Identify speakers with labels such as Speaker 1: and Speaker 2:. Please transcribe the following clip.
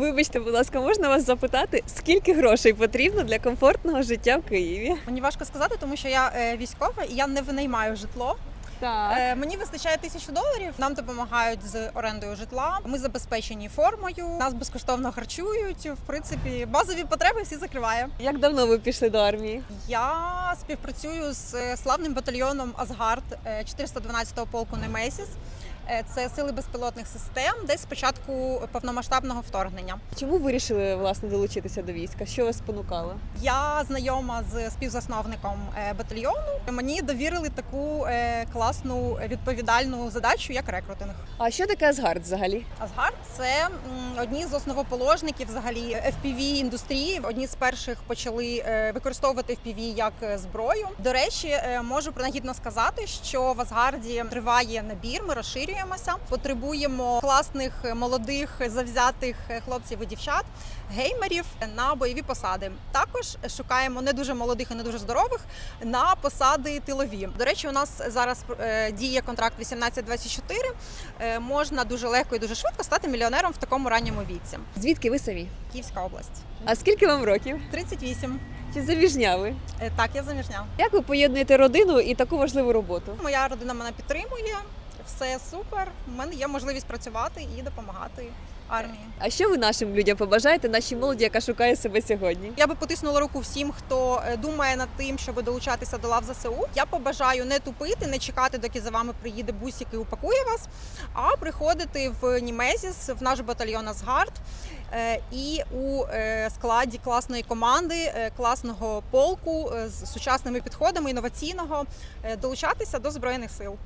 Speaker 1: Вибачте, будь ласка, можна вас запитати, скільки грошей потрібно для комфортного життя в Києві?
Speaker 2: Мені важко сказати, тому що я е, військова і я не винаймаю житло.
Speaker 1: Так.
Speaker 2: Е, мені вистачає тисячу доларів. Нам допомагають з орендою житла. Ми забезпечені формою. Нас безкоштовно харчують. В принципі, базові потреби всі закриває.
Speaker 1: Як давно ви пішли до армії?
Speaker 2: Я співпрацюю з е, славним батальйоном Асгард е, 412-го полку Немесіс. Е, Це сили безпілотних систем, десь з початку повномасштабного вторгнення.
Speaker 1: Чому вирішили власне долучитися до війська? Що вас спонукало?
Speaker 2: Я знайома з співзасновником е, батальйону. Мені довірили таку е, класну відповідальну задачу, як рекрутинг.
Speaker 1: А що таке Асгард взагалі?
Speaker 2: Асгард це одні з основоположників взагалі fpv індустрії. Одні з перших почали використовувати FPV як зброю. До речі, можу принагідно сказати, що в Асгарді триває набір. Ми розширюємося, потребуємо класних молодих завзятих хлопців і дівчат, геймерів на бойові посади. Також шукаємо не дуже молодих і не дуже здорових на посади тилові. До речі, у нас зараз е, діє контракт 1824. Е, Можна дуже легко і дуже швидко стати мільйонером в такому ранньому віці.
Speaker 1: Звідки ви самі?
Speaker 2: Київська область.
Speaker 1: А скільки вам років?
Speaker 2: 38.
Speaker 1: Чи заміжня ви?
Speaker 2: Е, Так, я заміжня.
Speaker 1: Як ви поєднуєте родину і таку важливу роботу?
Speaker 2: Моя родина мене підтримує. Все супер. У мене є можливість працювати і допомагати армії.
Speaker 1: А що ви нашим людям побажаєте, нашій молоді, яка шукає себе сьогодні?
Speaker 2: Я би потиснула руку всім, хто е, думає над тим, щоб долучатися до лав ЗСУ. Я побажаю не тупити, не чекати, доки за вами приїде бусик і упакує вас, а приходити в Німезіс, в наш батальйон Асгард. е, І у е, складі класної команди, класного полку з сучасними підходами інноваційного долучатися до збройних сил.